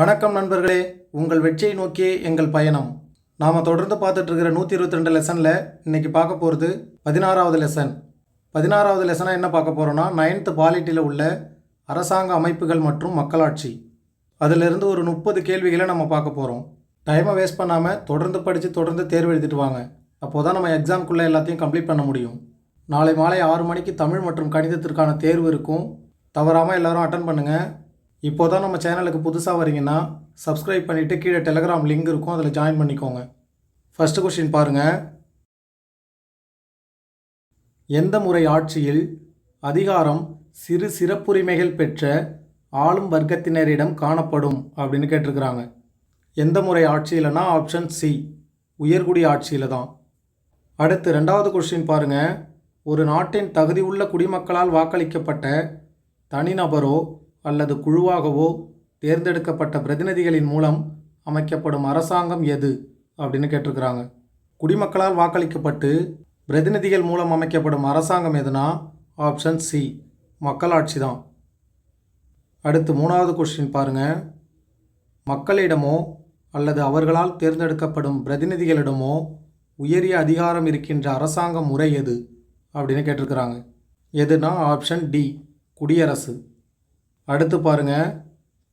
வணக்கம் நண்பர்களே. உங்கள் வெற்றியை நோக்கியே எங்கள் பயணம். நாம் தொடர்ந்து பார்த்துட்டு இருக்கிற நூற்றி இருபத்தி ரெண்டு லெசனில் இன்றைக்கி பார்க்க போகிறது பதினாறாவது லெசன் பதினாறாவது லெசனாக என்ன பார்க்க போகிறோன்னா நைன்த்து பாலிட்டியில் உள்ள அரசாங்க அமைப்புகள் மற்றும் மக்களாட்சி. அதிலிருந்து ஒரு முப்பது கேள்விகளை நம்ம பார்க்க போகிறோம் டைமை வேஸ்ட் பண்ணாமல் தொடர்ந்து படித்து தொடர்ந்து தேர்வு எழுதிட்டு வாங்க. அப்போ தான் நம்ம எக்ஸாம்குள்ளே எல்லாத்தையும் கம்ப்ளீட் பண்ண முடியும். நாளை மாலை ஆறு மணிக்கு தமிழ் மற்றும் கணிதத்திற்கான தேர்வு இருக்கும். தவறாமல் எல்லோரும் அட்டன் பண்ணுங்கள் இப்போ தான் நம்ம சேனலுக்கு புதுசாக வரீங்கன்னா சப்ஸ்கிரைப் பண்ணிவிட்டு கீழே டெலகிராம் லிங்க் இருக்கும் அதில் ஜாயின் பண்ணிக்கோங்க. ஃபஸ்ட்டு கொஷின் பாருங்கள் எந்த முறை ஆட்சியில் அதிகாரம் சிறு சிறப்புரிமைகள் பெற்ற ஆளும் வர்க்கத்தினரிடம் காணப்படும் அப்படின்னு கேட்டிருக்கிறாங்க. எந்த முறை ஆட்சியிலனா ஆப்ஷன் சி உயர்குடி ஆட்சியில் தான். அடுத்து ரெண்டாவது கொஸ்டின் பாருங்கள் ஒரு நாட்டின் தகுதியுள்ள குடிமக்களால் வாக்களிக்கப்பட்ட தனிநபரோ அல்லது குழுவாகவோ தேர்ந்தெடுக்கப்பட்ட பிரதிநிதிகளின் மூலம் அமைக்கப்படும் அரசாங்கம் எது அப்படின்னு கேட்டிருக்கிறாங்க. குடிமக்களால் வாக்களிக்கப்பட்டு பிரதிநிதிகள் மூலம் அமைக்கப்படும் அரசாங்கம் எதுனா ஆப்ஷன் சி மக்களாட்சி தான். அடுத்து மூணாவது கொஸ்டின் பாருங்கள் மக்களிடமோ அல்லது அவர்களால் தேர்ந்தெடுக்கப்படும் பிரதிநிதிகளிடமோ உயரிய அதிகாரம் இருக்கின்ற அரசாங்க முறை எது அப்படின்னு கேட்டிருக்கிறாங்க. எதுனா ஆப்ஷன் டி குடியரசு. அடுத்து பாருங்க.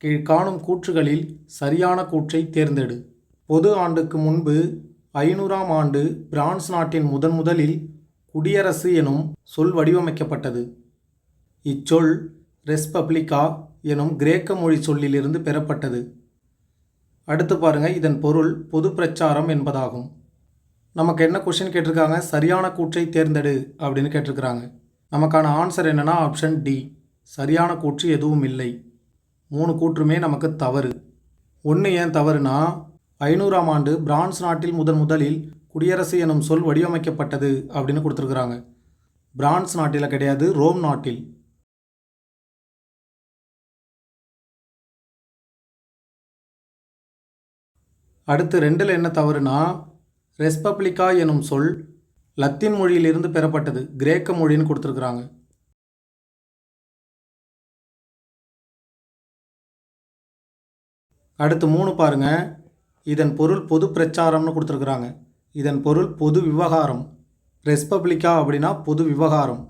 கீழ்காணும் கூற்றுகளில் சரியான கூற்றை தேர்ந்தெடு. பொது ஆண்டுக்கு முன்பு ஐநூறாம் ஆண்டு பிரான்ஸ் நாட்டின் முதன் முதலில் குடியரசு எனும் சொல் வடிவமைக்கப்பட்டது. இச்சொல் ரெஸ்பப்ளிகா எனும் கிரேக்க மொழி சொல்லிலிருந்து பெறப்பட்டது. அடுத்து பாருங்கள் இதன் பொருள் பொது பிரச்சாரம் என்பதாகும். நமக்கு என்ன கொஷின் கேட்டிருக்காங்க? சரியான கூற்றை தேர்ந்தெடு அப்படின்னு கேட்டிருக்கிறாங்க. நமக்கான ஆன்சர் என்னென்னா ஆப்ஷன் டி சரியான கூற்று எதுவும் இல்லை. மூணு கூற்றுமே நமக்கு தவறு. ஒன்று ஏன் தவறுனா ஐநூறாம் ஆண்டு பிரான்ஸ் நாட்டில் முதன் முதலில் குடியரசு எனும் சொல் வடிவமைக்கப்பட்டது அப்படின்னு கொடுத்துருக்குறாங்க. பிரான்ஸ் நாட்டில் கிடையாது ரோம் நாட்டில். அடுத்து ரெண்டில் என்ன தவறுனா ரெஸ்பப்ளிகா எனும் சொல் லத்தீன் மொழியிலிருந்து பெறப்பட்டது கிரேக்க மொழின்னு கொடுத்துருக்குறாங்க. அடுத்து மூணு பாருங்க. இதன் பொருள் பொது பிரச்சாரம்னு கொடுத்துருக்குறாங்க. இதன் பொருள் பொது விவகாரம். ரெஸ்பப்ளிக்கா அப்படின்னா பொது விவகாரம்.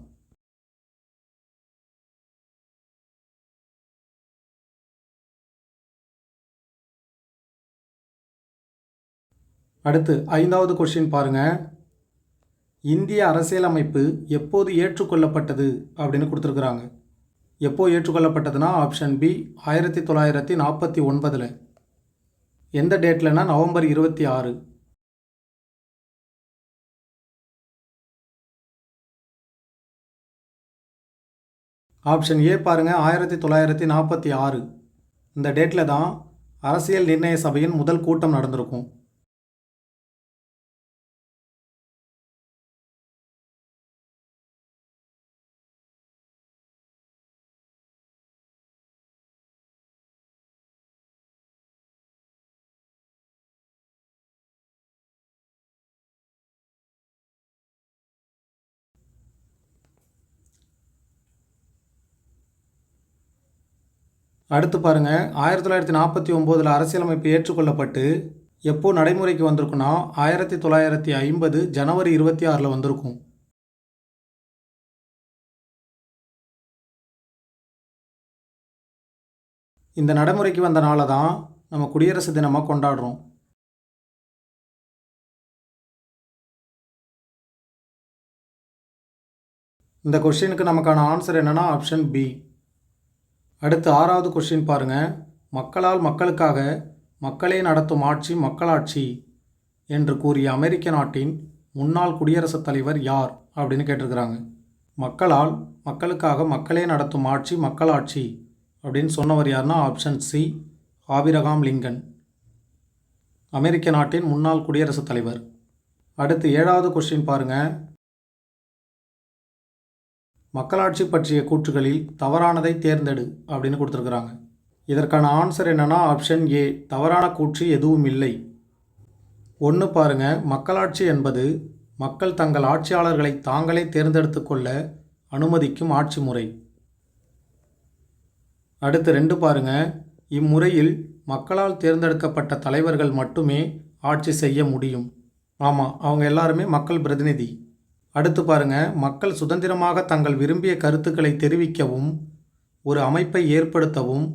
அடுத்து ஐந்தாவது கொஸ்டின் பாருங்கள் இந்திய அரசியலமைப்பு எப்போது ஏற்றுக்கொள்ளப்பட்டது அப்படின்னு கொடுத்துருக்குறாங்க. எப்போது ஏற்றுக்கொள்ளப்பட்டதுன்னா ஆப்ஷன் பி ஆயிரத்தி தொள்ளாயிரத்தி நாற்பத்தி ஒன்பதில். எந்த டேட்லனா நவம்பர் இருபத்தி ஆறு. ஆப்ஷன் ஏ பாருங்கள் ஆயிரத்தி தொள்ளாயிரத்தி நாற்பத்தி ஆறு. இந்த டேட்டில் தான் அரசியல் நிர்ணய சபையின் முதல் கூட்டம் நடந்திருக்கும். அடுத்து பாருங்கள் ஆயிரத்தி தொள்ளாயிரத்தி நாற்பத்தி ஒம்போதில் அரசியலமைப்பு ஏற்றுக்கொள்ளப்பட்டு எப்போ நடைமுறைக்கு வந்திருக்குன்னா ஆயிரத்தி தொள்ளாயிரத்தி ஐம்பது ஜனவரி இருபத்தி ஆறில் வந்திருக்கும். இந்த நடைமுறைக்கு வந்த நாளை தான் நம்ம குடியரசு தினமாக கொண்டாடுறோம். இந்த கொஷினுக்கு நமக்கான ஆன்சர் என்னென்னா ஆப்ஷன் பி. அடுத்து ஆறாவது கொஷின் பாருங்க. மக்களால் மக்களுக்காக மக்களே நடத்தும் ஆட்சி மக்களாட்சி என்று கூறிய அமெரிக்க நாட்டின் முன்னாள் குடியரசுத் தலைவர் யார் அப்படின்னு கேட்டிருக்கிறாங்க. மக்களால் மக்களுக்காக மக்களே நடத்தும் ஆட்சி மக்களாட்சி அப்படின்னு சொன்னவர் யாருன்னா ஆப்ஷன் சி ஆபிரகாம் லிங்கன். அமெரிக்க நாட்டின் முன்னாள் குடியரசுத் தலைவர். அடுத்து ஏழாவது கொஸ்டின் பாருங்கள் மக்களாட்சி பற்றிய கூற்றுகளில் தவறானதை தேர்ந்தெடு அப்படின்னு கொடுத்துருக்குறாங்க. இதற்கான ஆன்சர் என்னென்னா ஆப்ஷன் ஏ தவறான கூற்று எதுவும் இல்லை. ஒன்று பாருங்க மக்களாட்சி என்பது மக்கள் தங்கள் ஆட்சியாளர்களை தாங்களே தேர்ந்தெடுத்து கொள்ள அனுமதிக்கும் ஆட்சி முறை. அடுத்து ரெண்டு பாருங்க இம்முறையில் மக்களால் தேர்ந்தெடுக்கப்பட்ட தலைவர்கள் மட்டுமே ஆட்சி செய்ய முடியும். ஆமாம் அவங்க எல்லாருமே மக்கள் பிரதிநிதி. அடுத்து பாருங்க மக்கள் சுதந்திரமாக தங்கள் விரும்பிய கருத்துக்களை தெரிவிக்கவும் ஒரு அமைப்பை ஏற்படுத்தவும்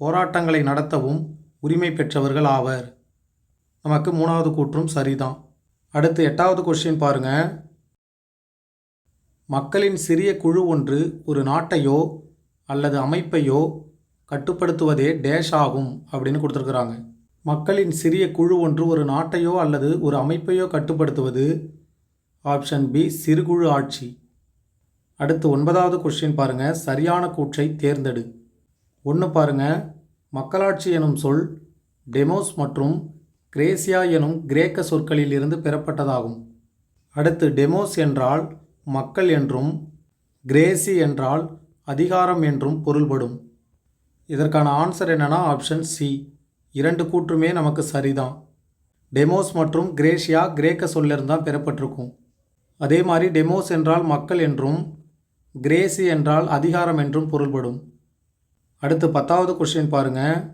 போராட்டங்களை நடத்தவும் உரிமை பெற்றவர்கள் ஆவர். நமக்கு மூணாவது கூற்றும் சரிதான். அடுத்து எட்டாவது கொஸ்டின் பாருங்க. மக்களின் சிறிய குழு ஒன்று ஒரு நாட்டையோ அல்லது அமைப்பையோ கட்டுப்படுத்துவதே டேஷ் ஆகும் அப்படின்னு கொடுத்துருக்குறாங்க. மக்களின் சிறிய குழு ஒன்று ஒரு நாட்டையோ அல்லது ஒரு அமைப்பையோ கட்டுப்படுத்துவது ஆப்ஷன் பி சிறுகுழு ஆட்சி. அடுத்து ஒன்பதாவது கொஸ்டின் பாருங்கள் சரியான கூற்றை தேர்ந்தெடு. ஒன்று பாருங்க. மக்களாட்சி எனும் சொல் டெமோஸ் மற்றும் கிரேசியா எனும் கிரேக்க சொற்களில் இருந்து பெறப்பட்டதாகும். அடுத்து டெமோஸ் என்றால் மக்கள் என்றும் கிரேசி என்றால் அதிகாரம் என்றும் பொருள்படும். இதற்கான ஆன்சர் என்னென்னா ஆப்ஷன் சி இரண்டு கூற்றுமே நமக்கு சரிதான். டெமோஸ் மற்றும் கிரேஷியா கிரேக்க சொல்லிருந்தான் பெறப்பட்டிருக்கும். அதே மாதிரி டெமோஸ் என்றால் மக்கள் என்றும் கிரேசி என்றால் அதிகாரம் என்றும் பொருள்படும். அடுத்து பத்தாவது கொஸ்டின் பாருங்க.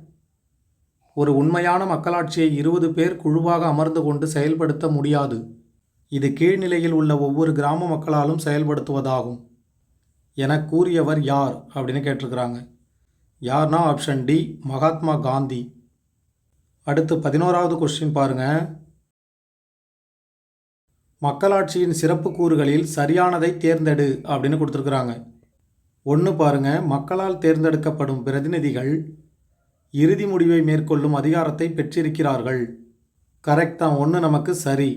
ஒரு உண்மையான மக்களாட்சியை இருபது பேர் குழுவாக அமர்ந்து கொண்டு செயல்படுத்த முடியாது. இது கீழ்நிலையில் உள்ள ஒவ்வொரு கிராம மக்களாலும் செயல்படுத்துவதாகும். என கூறியவர் யார்? அப்படின்னு கேட்டிருக்கிறாங்க. யார்னா ஆப்ஷன் டி மகாத்மா காந்தி. அடுத்து பதினோராவது கொஸ்டின் பாருங்கள் மக்களாட்சியின் சிறப்பு கூறுகளில் சரியானதை தேர்ந்தெடு அப்படின்னு கொடுத்துருக்குறாங்க. ஒன்று பாருங்க மக்களால் தேர்ந்தெடுக்கப்படும் பிரதிநிதிகள் இறுதி முடிவை மேற்கொள்ளும் அதிகாரத்தை பெற்றிருக்கிறார்கள். கரெக்ட் தான் ஒன்று நமக்கு சரி.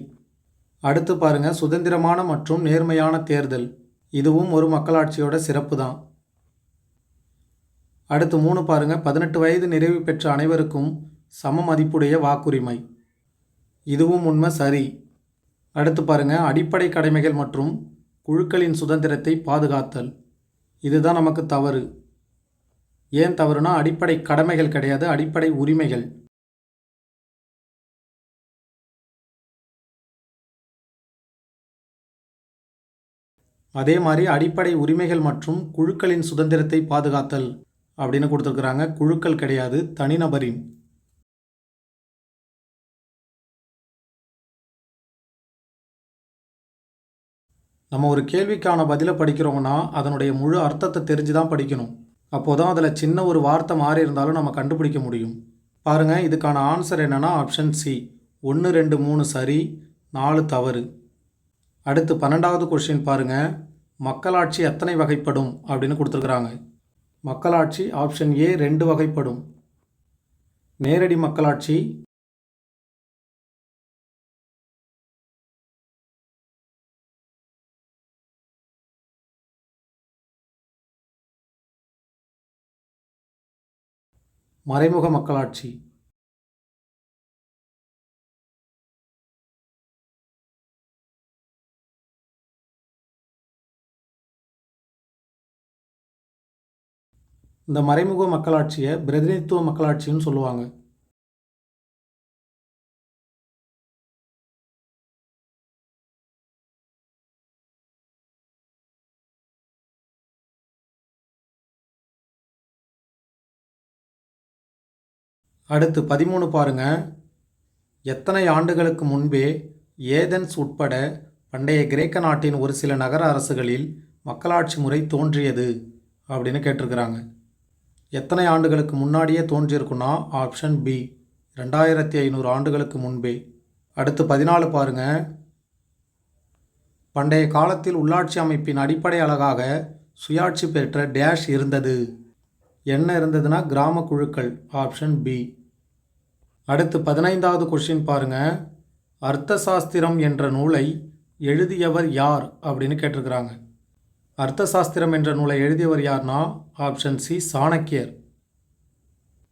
அடுத்து பாருங்கள் சுதந்திரமான மற்றும் நேர்மையான தேர்தல். இதுவும் ஒரு மக்களாட்சியோட சிறப்பு தான். அடுத்து மூணு பாருங்க பதினெட்டு வயது நிறைவு பெற்ற அனைவருக்கும் சம மதிப்புடைய வாக்குரிமை. இதுவும் உண்மை சரி. அடுத்து பாருங்கள் அடிப்படை கடமைகள் மற்றும் குழுக்களின் சுதந்திரத்தை பாதுகாத்தல். இதுதான் நமக்கு தவறு. ஏன் தவறுனா அடிப்படை கடமைகள் கிடையாது அடிப்படை உரிமைகள். அதே மாதிரி அடிப்படை உரிமைகள் மற்றும் குழுக்களின் சுதந்திரத்தை பாதுகாத்தல் அப்படின்னு கொடுத்துருக்குறாங்க. குழுக்கள் கிடையாது தனிநபரின். நம்ம ஒரு கேள்விக்கான பதிலை படிக்கிறோம்னா அதனுடைய முழு அர்த்தத்தை தெரிஞ்சு தான் படிக்கணும். அப்போது தான் அதில் சின்ன ஒரு வார்த்தை மாறி இருந்தாலும் நம்ம கண்டுபிடிக்க முடியும். பாருங்கள் இதுக்கான ஆன்சர் என்னென்னா ஆப்ஷன் சி ஒன்று ரெண்டு மூணு சரி நாலு தவறு. அடுத்து பன்னெண்டாவது கொஷின் பாருங்கள் மக்களாட்சி எத்தனை வகைப்படும் அப்படின்னு கொடுத்துருக்குறாங்க. மக்களாட்சி ஆப்ஷன் ஏ ரெண்டு வகைப்படும். நேரடி மக்களாட்சி மறைமுக மக்களாட்சி. இந்த மறைமுக மக்களாட்சியை பிரதிநிதித்துவ மக்களாட்சின்னு சொல்லுவாங்க. அடுத்து பதிமூணு பாருங்க. எத்தனை ஆண்டுகளுக்கு முன்பே ஏதென்ஸ் உட்பட பண்டைய கிரேக்க நாட்டின் ஒரு சில நகர அரசுகளில் மக்களாட்சி முறை தோன்றியது அப்படின்னு கேட்டிருக்கிறாங்க. எத்தனை ஆண்டுகளுக்கு முன்னாடியே தோன்றியிருக்குன்னா ஆப்ஷன் பி. ரெண்டாயிரத்தி ஐநூறு ஆண்டுகளுக்கு முன்பே. அடுத்து பதினாலு பாருங்க. பண்டைய காலத்தில் உள்ளாட்சி அமைப்பின் அடிப்படை அழகாக சுயாட்சி பெற்ற டேஷ் இருந்தது. என்ன இருந்ததுன்னா கிராம குழுக்கள் ஆப்ஷன் பி அடுத்து பதினைந்தாவது கொஷின் பாருங்க. அர்த்த சாஸ்திரம் என்ற நூலை எழுதியவர் யார் அப்படின்னு கேட்டிருக்கிறாங்க. அர்த்த சாஸ்திரம் என்ற நூலை எழுதியவர் யார்னா ஆப்ஷன் சி சாணக்கியர்.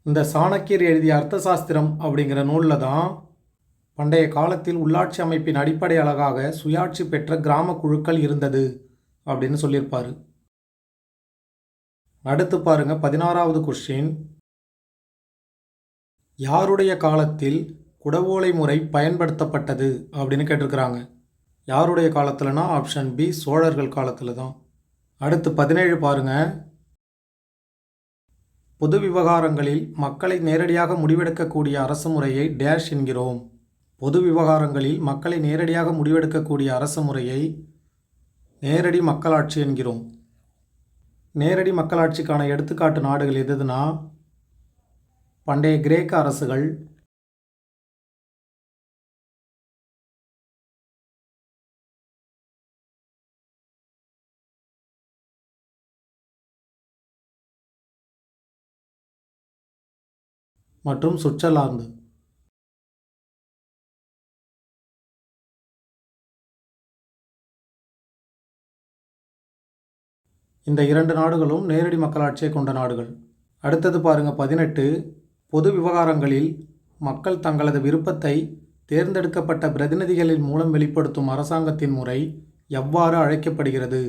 இந்த சாணக்கியர் எழுதிய அர்த்த சாஸ்திரம் அப்படிங்கிற நூலில் தான் பண்டைய காலத்தில் உள்ளாட்சி அமைப்பின் அடிப்படை அழகாக சுயாட்சி பெற்ற கிராம குழுக்கள் இருந்தது அப்படின்னு சொல்லியிருப்பார். அடுத்து பாருங்க பதினாறாவது கொஸ்டின் யாருடைய காலத்தில் குடவோலை முறை பயன்படுத்தப்பட்டது அப்படின்னு கேட்டிருக்கிறாங்க. யாருடைய காலத்தில்னா? ஆப்ஷன் பி சோழர்கள் காலத்தில் தான் அடுத்து பதினேழு பாருங்க. பொது விவகாரங்களில் மக்களை நேரடியாக முடிவெடுக்கக்கூடிய அரசு முறையை டேஷ் என்கிறோம். பொது விவகாரங்களில் மக்களை நேரடியாக முடிவெடுக்கக்கூடிய அரசு முறையை நேரடி மக்களாட்சி என்கிறோம். நேரடி மக்களாட்சிக்கான எடுத்துக்காட்டு நாடுகள் எதுனா? பண்டைய கிரேக்க அரசுகள். மற்றும் சுவிட்சர்லாந்து. இந்த இரண்டு நாடுகளும் நேரடி மக்களாட்சியை கொண்ட நாடுகள். அடுத்தது பாருங்க பதினெட்டு பொது விவகாரங்களில் மக்கள் தங்களது விருப்பத்தை தேர்ந்தெடுக்கப்பட்ட பிரதிநிதிகளின் மூலம் வெளிப்படுத்தும் அரசாங்கத்தின் முறை எவ்வாறு அழைக்கப்படுகிறது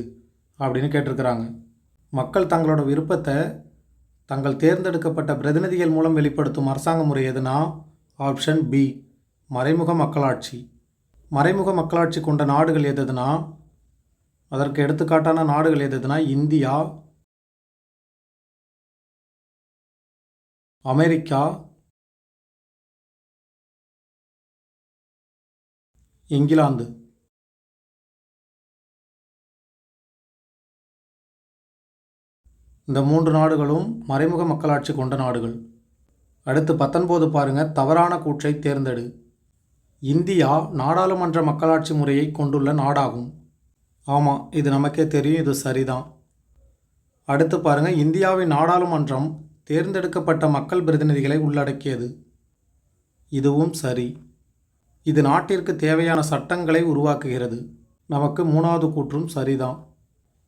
அப்படின்னு கேட்டிருக்கிறாங்க. மக்கள் தங்களோட விருப்பத்தை தங்கள் தேர்ந்தெடுக்கப்பட்ட பிரதிநிதிகள் மூலம் வெளிப்படுத்தும் அரசாங்க முறை எதுனா ஆப்ஷன் பி மறைமுக மக்களாட்சி. மறைமுக மக்களாட்சி கொண்ட நாடுகள் எதுனா அதற்கு எடுத்துக்காட்டான நாடுகள் எதுனா இந்தியா அமெரிக்கா இங்கிலாந்து. இந்த மூன்று நாடுகளும் மறைமுக மக்களாட்சி கொண்ட நாடுகள். அடுத்து பத்தொன்பது பாருங்க தவறான கூற்றை தேர்ந்தெடு. இந்தியா நாடாளுமன்ற மக்களாட்சி முறையை கொண்டுள்ள நாடாகும். ஆமாம் இது நமக்கே தெரியும் இது சரிதான். அடுத்து பாருங்கள் இந்தியாவின் நாடாளுமன்றம் தேர்ந்தெடுக்கப்பட்ட மக்கள் பிரதிநிதிகளை உள்ளடக்கியது. இதுவும் சரி. இது நாட்டிற்கு தேவையான சட்டங்களை உருவாக்குகிறது. நமக்கு மூணாவது கூற்றும் சரிதான்.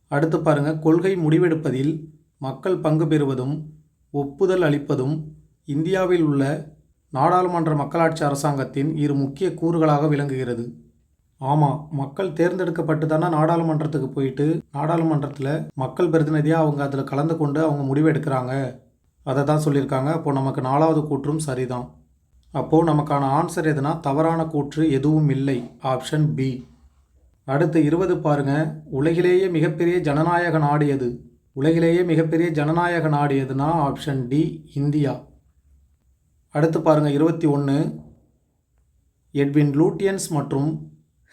அடுத்து பாருங்கள் கொள்கை முடிவெடுப்பதில் மக்கள் பங்கு பெறுவதும் ஒப்புதல் அளிப்பதும் இந்தியாவில் உள்ள நாடாளுமன்ற மக்களாட்சி அரசாங்கத்தின் இரு முக்கிய கூறுகளாக விளங்குகிறது. ஆமாம் மக்கள் தேர்ந்தெடுக்கப்பட்டு தானே நாடாளுமன்றத்துக்கு போயிட்டு நாடாளுமன்றத்தில் மக்கள் பிரதிநிதியாக அவங்க அதில் கலந்து கொண்டு அவங்க முடிவு எடுக்கிறாங்க. அதை தான் சொல்லியிருக்காங்க. அப்போது நமக்கு நாலாவது கூற்றும் சரிதான். அப்போது நமக்கான ஆன்சர் எதுனா தவறான கூற்று எதுவும் இல்லை. ஆப்ஷன் பி அடுத்து இருபது பாருங்க. உலகிலேயே மிகப்பெரிய ஜனநாயக நாடு எது? உலகிலேயே மிகப்பெரிய ஜனநாயக நாடு எதுனா ஆப்ஷன் டி இந்தியா. அடுத்து பாருங்கள் இருபத்தி ஒன்று எட்வின் லூட்டியன்ஸ் மற்றும்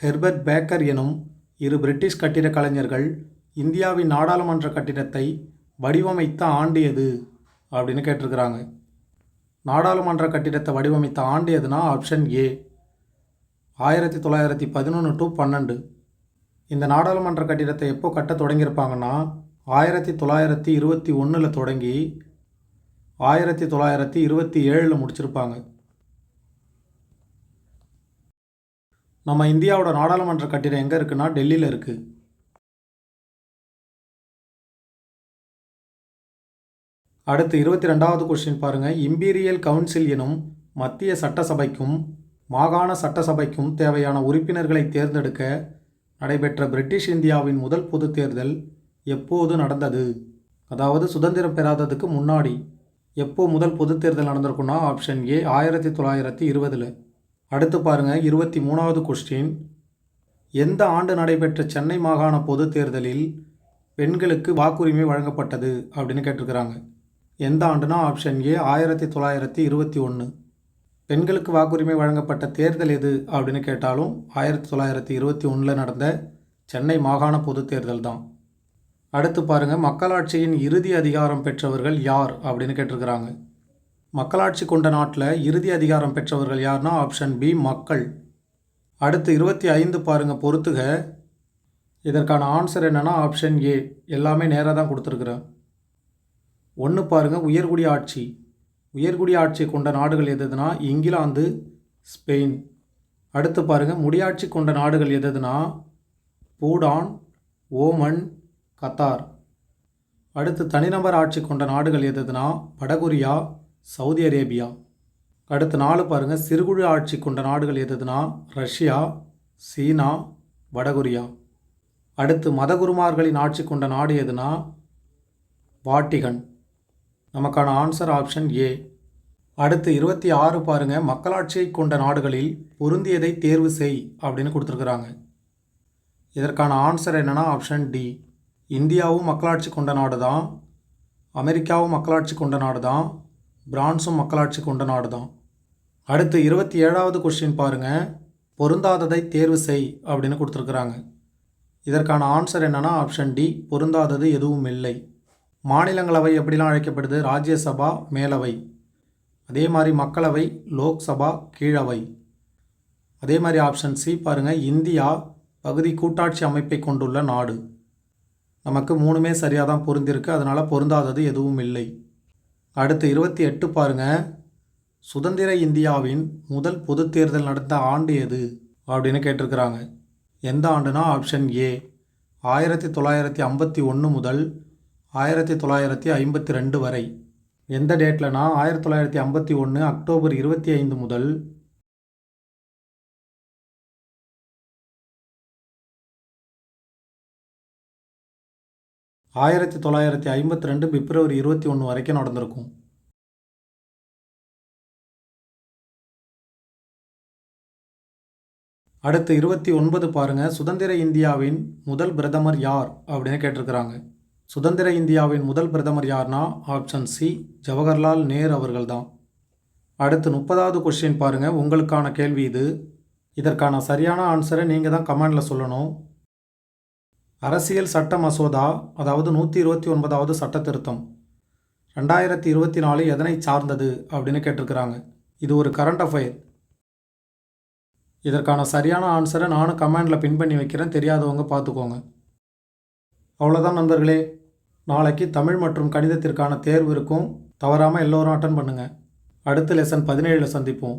ஹெர்பர்ட் பேக்கர் எனும் இரு பிரிட்டிஷ் கட்டிடக் கலைஞர்கள் இந்தியாவின் நாடாளுமன்ற கட்டிடத்தை வடிவமைத்த ஆண்டு எது? அப்படின்னு கேட்டிருக்கிறாங்க. நாடாளுமன்ற கட்டிடத்தை வடிவமைத்த ஆண்டு எதுனா ஆப்ஷன் ஏ ஆயிரத்தி தொள்ளாயிரத்தி பதினொன்று டு பன்னெண்டு. இந்த நாடாளுமன்ற கட்டிடத்தை எப்போ கட்ட தொடங்கியிருப்பாங்கன்னா ஆயிரத்தி தொள்ளாயிரத்தி இருபத்தி ஒன்றில் தொடங்கி ஆயிரத்தி தொள்ளாயிரத்தி இருபத்தி ஏழில் முடிச்சிருப்பாங்க. நம்ம இந்தியாவோட நாடாளுமன்ற கட்டிடம் எங்கே இருக்குன்னா டெல்லியில் இருக்குது அடுத்து இருபத்தி ரெண்டாவது கொஸ்டின் பாருங்கள் இம்பீரியல் கவுன்சில் எனும் மத்திய சட்டசபைக்கும் மாகாண சட்டசபைக்கும் தேவையான உறுப்பினர்களை தேர்ந்தெடுக்க நடைபெற்ற பிரிட்டிஷ் இந்தியாவின் முதல் பொது தேர்தல் எப்போது நடந்தது? அதாவது சுதந்திரம் பெறாததுக்கு முன்னாடி எப்போ முதல் பொதுத் தேர்தல் நடந்திருக்குன்னா ஆப்ஷன் ஏ ஆயிரத்தி தொள்ளாயிரத்தி இருபதில். அடுத்து பாருங்கள் இருபத்தி மூணாவது கொஸ்டின் எந்த ஆண்டு நடைபெற்ற சென்னை மாகாண பொதுத் தேர்தலில் பெண்களுக்கு வாக்குரிமை வழங்கப்பட்டது அப்படின்னு கேட்டிருக்கிறாங்க. எந்த ஆண்டுனா ஆப்ஷன் ஏ ஆயிரத்தி தொள்ளாயிரத்தி இருபத்தி ஒன்று பெண்களுக்கு வாக்குரிமை வழங்கப்பட்ட தேர்தல் எது அப்படின்னு கேட்டாலும் ஆயிரத்தி தொள்ளாயிரத்தி இருபத்தி ஒன்றில் நடந்த சென்னை மாகாண பொதுத் தேர்தல் தான். அடுத்து பாருங்கள் மக்களாட்சியின் இறுதி அதிகாரம் பெற்றவர்கள் யார் அப்படின்னு கேட்டிருக்கிறாங்க. மக்களாட்சி கொண்ட நாட்டில் இறுதி அதிகாரம் பெற்றவர்கள் யார்னா ஆப்ஷன் பி மக்கள். அடுத்து இருபத்தி ஐந்து பாருங்கள் பொறுத்துக. இதற்கான ஆன்சர் என்னென்னா ஆப்ஷன் ஏ எல்லாமே நேராக தான் கொடுத்துருக்குறேன். ஒன்று பாருங்கள் உயர்குடி ஆட்சி. உயர்குடி ஆட்சி கொண்ட நாடுகள் எதுனா இங்கிலாந்து ஸ்பெயின். அடுத்து பாருங்கள் முடியாட்சி கொண்ட நாடுகள் எதுனா பூடான் ஓமன் கத்தார். அடுத்து தனிநபர் ஆட்சி கொண்ட நாடுகள் எதுனா வடகொரியா சவுதி அரேபியா. அடுத்து நாலு பாருங்கள் சிறுகுழு ஆட்சி கொண்ட நாடுகள் எதுனா? ரஷ்யா சீனா வடகொரியா. அடுத்து மதகுருமார்களின் ஆட்சி கொண்ட நாடு எதுனா? வாட்டிகன். நமக்கான ஆன்சர் ஆப்ஷன் ஏ. அடுத்து இருபத்தி ஆறு பாருங்கள் மக்களாட்சியை கொண்ட நாடுகளில் பொருந்தியதை தேர்வு செய் அப்படின்னு கொடுத்துருக்குறாங்க. இதற்கான ஆன்சர் என்னென்னா ஆப்ஷன் டி. இந்தியாவும் மக்களாட்சி கொண்ட நாடு தான் அமெரிக்காவும் மக்களாட்சி கொண்ட நாடு தான் பிரான்ஸும் மக்களாட்சி கொண்ட நாடு தான் அடுத்து இருபத்தி ஏழாவது கொஸ்டின் பாருங்கள் பொருந்தாததை தேர்வு செய் அப்படின்னு கொடுத்துருக்குறாங்க. இதற்கான ஆன்சர் என்னென்னா ஆப்ஷன் டி பொருந்தாதது எதுவும் இல்லை. மாநிலங்களவை எப்படிலாம் அழைக்கப்படுது? ராஜ்யசபா மேலவை. அதே மாதிரி மக்களவை லோக்சபா கீழவை. அதே மாதிரி ஆப்ஷன் சி பாருங்கள் இந்தியா பகுதி கூட்டாட்சி அமைப்பை கொண்டுள்ள நாடு. நமக்கு மூணுமே சரியாக தான் பொருந்திருக்கு. அதனால் பொருந்தாதது எதுவும் இல்லை. அடுத்து இருபத்தி எட்டு பாருங்கள் சுதந்திர இந்தியாவின் முதல் பொதுத் தேர்தல் நடந்த ஆண்டு எது? அப்படின்னு கேட்டிருக்கிறாங்க. எந்த ஆண்டுனா ஆப்ஷன் ஏ ஆயிரத்தி தொள்ளாயிரத்தி ஐம்பத்தி ஒன்று முதல் ஆயிரத்தி தொள்ளாயிரத்தி ஐம்பத்தி ரெண்டு வரை. எந்த டேட்லனா ஆயிரத்தி தொள்ளாயிரத்தி ஐம்பத்தி ஒன்று அக்டோபர் இருபத்தி ஐந்து முதல் ஆயிரத்தி தொள்ளாயிரத்தி ஐம்பத்தி ரெண்டு பிப்ரவரி இருபத்தி ஒன்று வரைக்கும் நடந்திருக்கும். அடுத்து இருபத்தி ஒன்பது பாருங்கள் சுதந்திர இந்தியாவின் முதல் பிரதமர் யார் அப்படின்னு கேட்டிருக்கிறாங்க. சுதந்திர இந்தியாவின் முதல் பிரதமர் யார்னா ஆப்ஷன் சி ஜவஹர்லால் நேரு அவர்கள் தான் அடுத்து முப்பதாவது கொஸ்டின் பாருங்கள் உங்களுக்கான கேள்வி இது. இதற்கான சரியான ஆன்சரை நீங்கள் தான் கமெண்டில் சொல்லணும். அரசியல் சட்ட மசோதா அதாவது நூற்றி இருபத்தி ஒன்பதாவது சட்ட திருத்தம். ரெண்டாயிரத்தி இருபத்தி நாலு எதனை சார்ந்தது அப்படின்னு கேட்டிருக்கிறாங்க. இது ஒரு கரண்ட் அஃபயர் இதற்கான சரியான ஆன்சரை நானும் கமெண்டில் பின் பண்ணி வைக்கிறேன். தெரியாதவங்க பார்த்துக்கோங்க. அவ்வளோதான் நண்பர்களே. நாளைக்கு தமிழ் மற்றும் கணிதத்திற்கான தேர்வு இருக்கும். தவறாமல் எல்லோரும் அட்டன் பண்ணுங்கள் அடுத்த லெசன் பதினேழில் சந்திப்போம்.